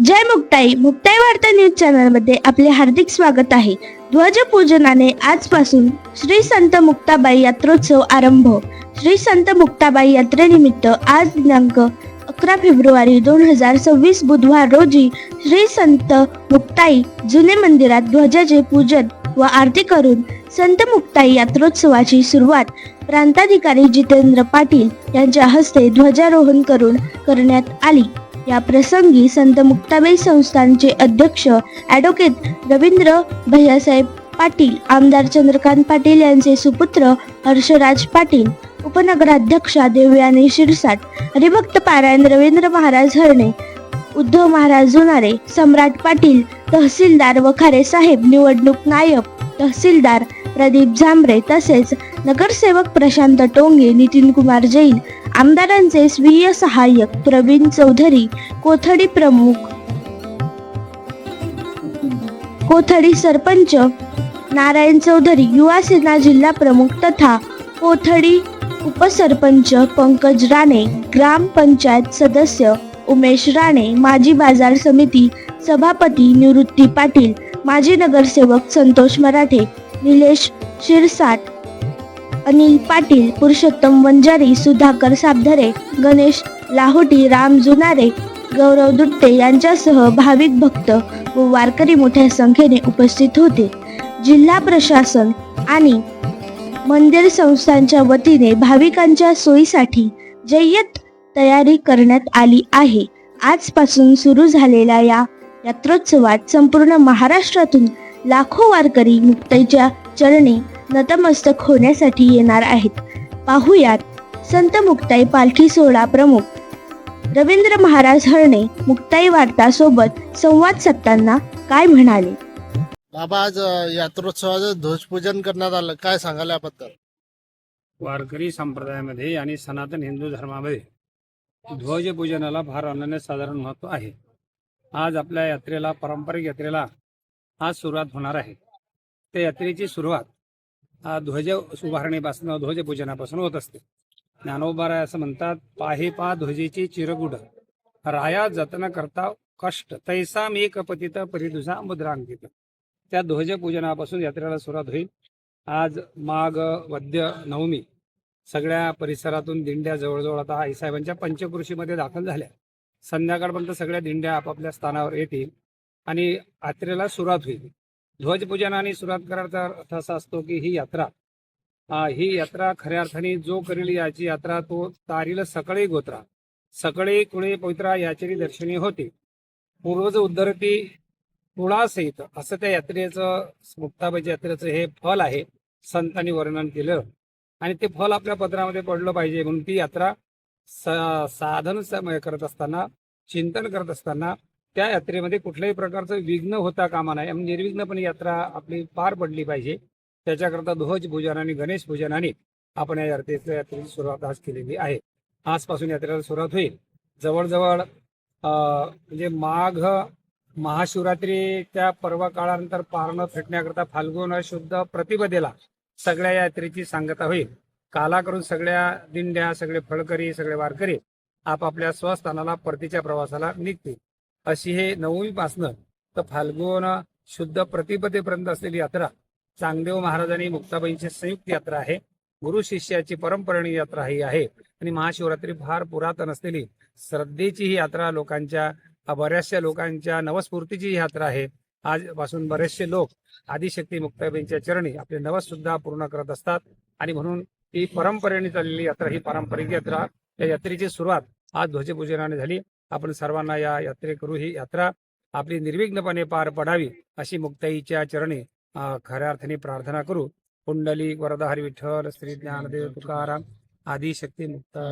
जय मुक्ताई. मुक्ताई वार्ता न्यूज चॅनलमध्ये आपले हार्दिक स्वागत आहे. ध्वजपूजनाने आजपासून श्री संत मुक्ताबाई यात्रोत्सव आरंभ. श्री संत मुक्ताबाई यात्रेनिमित्त आज दिनांक अकरा फेब्रुवारी दोन हजार सव्वीस बुधवार रोजी श्री संत मुक्ताई जुने मंदिरात ध्वजाचे पूजन व आरती करून संत मुक्ताई यात्रोत्सवाची सुरुवात प्रांताधिकारी जितेंद्र पाटील यांच्या हस्ते ध्वजारोहण करून करण्यात आली. या प्रसंगी संत मुक्ताबाई संस्थानचे अध्यक्ष ॲडव्होकेट रवींद्र भैयासाहेब पाटील आमदार चंद्रकांत पाटील यांचे सुपुत्र हर्षराज पाटील उपनगराध्यक्षा देवयानी शिरसाट हरिभक्त पारायण रवींद्र महाराज हरणे उद्धव महाराज जुनारे सम्राट पाटील तहसीलदार वखारे साहेब निवडणूक नायक तहसीलदार प्रदीप झांबरे तसेच नगरसेवक प्रशांत टोंगे नितीन कुमार जैन आमदारांचे स्वीय सहाय्यक प्रवीण चौधरी कोथडी प्रमुख कोथडी सरपंच नारायण चौधरी युवा सेना जिल्हा प्रमुख तथा कोथडी उपसरपंच पंकज राणे ग्रामपंचायत सदस्य उमेश राणे माजी बाजार समिती सभापती निवृत्ती पाटील माजी नगरसेवक संतोष मराठे निलेश शिरसाट अनिल पाटील पुरुषोत्तम वंजारी सुधाकर साबधरे गणेश लाहोटी राम जुनारे गौरव दुट्टे यांच्यासह भाविक भक्त व वारकरी मोठ्या संख्येने उपस्थित होते. जिल्हा प्रशासन आणि मंदिर संस्थांच्या वतीने भाविकांच्या सोयीसाठी जय्यत तयारी करण्यात आली आहे. आजपासून सुरू झालेल्या या यात्रोत्सवात संपूर्ण महाराष्ट्रातून लाखो वारकरी मुक्ताईच्या चरणी नतमस्तक होण्यासाठी येणार आहेत. पाहुयात संत मुक्ताई पालखी सोहळा प्रमुख. रवींद्र महाराज हरणे मुक्ताई वार्ता सोबत संवाद साधताना काय म्हणाले? बाबा आज यात्रोत्सवाचं ध्वजपूजन करण्यात आलं. काय सांगाल याबद्दल? वारकरी संप्रदायामध्ये आणि सनातन हिंदू धर्मामध्ये ध्वजपूजनाला फार अनन्य साधारण महत्त्व आहे. आज आपल्या यात्रेला पारंपरिक यात्रेला आज सुरुवात होणार आहे. त्या यात्रेची सुरुवात हा ध्वज उभारणीपासून ध्वजपूजनापासून होत असते. ज्ञानोबाराय असं म्हणतात पाहे पा ध्वजेची चिरगुड राया जतन करता कष्ट तैसा मी कपतित परिदुजा मुद्रांकित. त्या ध्वजपूजनापासून यात्रेला सुरुवात होईल. आज माघ वद्य नवमी सगळ्या परिसरातून दिंड्या जवळजवळ आता आईसाहेबांच्या पंचकृषीमध्ये दाखल झाल्या. संध्याकाळपर्यंत सगळ्या दिंड्या आपापल्या स्थानावर येतील. आणि यात्रेला सुरुवात होईल. ध्वजपूजनाने सुरुवात करायचा अर्थ असा असतो की ही यात्रा. ही यात्रा खऱ्या अर्थाने जो करील याची यात्रा तो तारील सकाळी गोत्रा सकाळी कुळे पवित्रा याचेरी दर्शनी होते. पूर्वज उद्धरती कुळासहित असं त्या यात्रेचं मुक्ताबाई यात्रेचं हे फल आहे. संतांनी वर्णन केलं. आणि ते फल आपल्या पत्रामध्ये पडलं पाहिजे. म्हणून ती यात्रा स- साधन करत असताना चिंतन करत असताना त्या यात्रेमध्ये कुठल्याही प्रकारचं विघ्न होता कामा नाही निर्विघ्नपणे यात्रा आपली पार पडली पाहिजे. त्याच्याकरता ध्वज पूजन आणि गणेश पूजनाने आपण या यात्रेच्या यात्रेची सुरुवात आज केलेली आहे. आजपासून यात्रेला सुरुवात होईल. जवळजवळ म्हणजे माघ महाशिवरात्रीच्या पर्व काळानंतर पारणं फेटण्याकरता फाल्गुन शुद्ध प्रतिपदेला सगळ्या यात्रेची सांगता होईल. काला करून सगळ्या दिंड्या सगळे फळकरी सगळे वारकरी आपापल्या स्वस्थानाला परतीच्या प्रवासाला निघतील. अशी हे नवमीपासनं तर फाल्गुन शुद्ध प्रतिपदेपर्यंत असलेली यात्रा चांगदेव महाराजांनी मुक्ताबाईंची संयुक्त यात्रा आहे. गुरु शिष्याची परंपरेणी यात्रा ही आहे. आणि महाशिवरात्री फार पुरातन असलेली श्रद्धेची ही यात्रा लोकांच्या बऱ्याचशा लोकांच्या नवस्फूर्तीची ही यात्रा आहे. आजपासून बरेचसे लोक आदिशक्ती मुक्ताबाईंच्या चरणी आपले नवस सुद्धा पूर्ण करत असतात. आणि म्हणून ही परंपरेने चाललेली यात्रा ही पारंपरिक यात्रा. या यात्रेची सुरुवात आज ध्वजपूजनाने झाली. आपण सर्वांना या यात्रेकरू ही यात्रा आपली निर्विघ्नपणे पार पडावी अशी मुक्ताईच्या चरणी खऱ्या अर्थाने प्रार्थना करू. कुंडली वरदा हरी विठ्ठल श्री ज्ञानदेव तुकाराम आदिशक्ती मुक्ता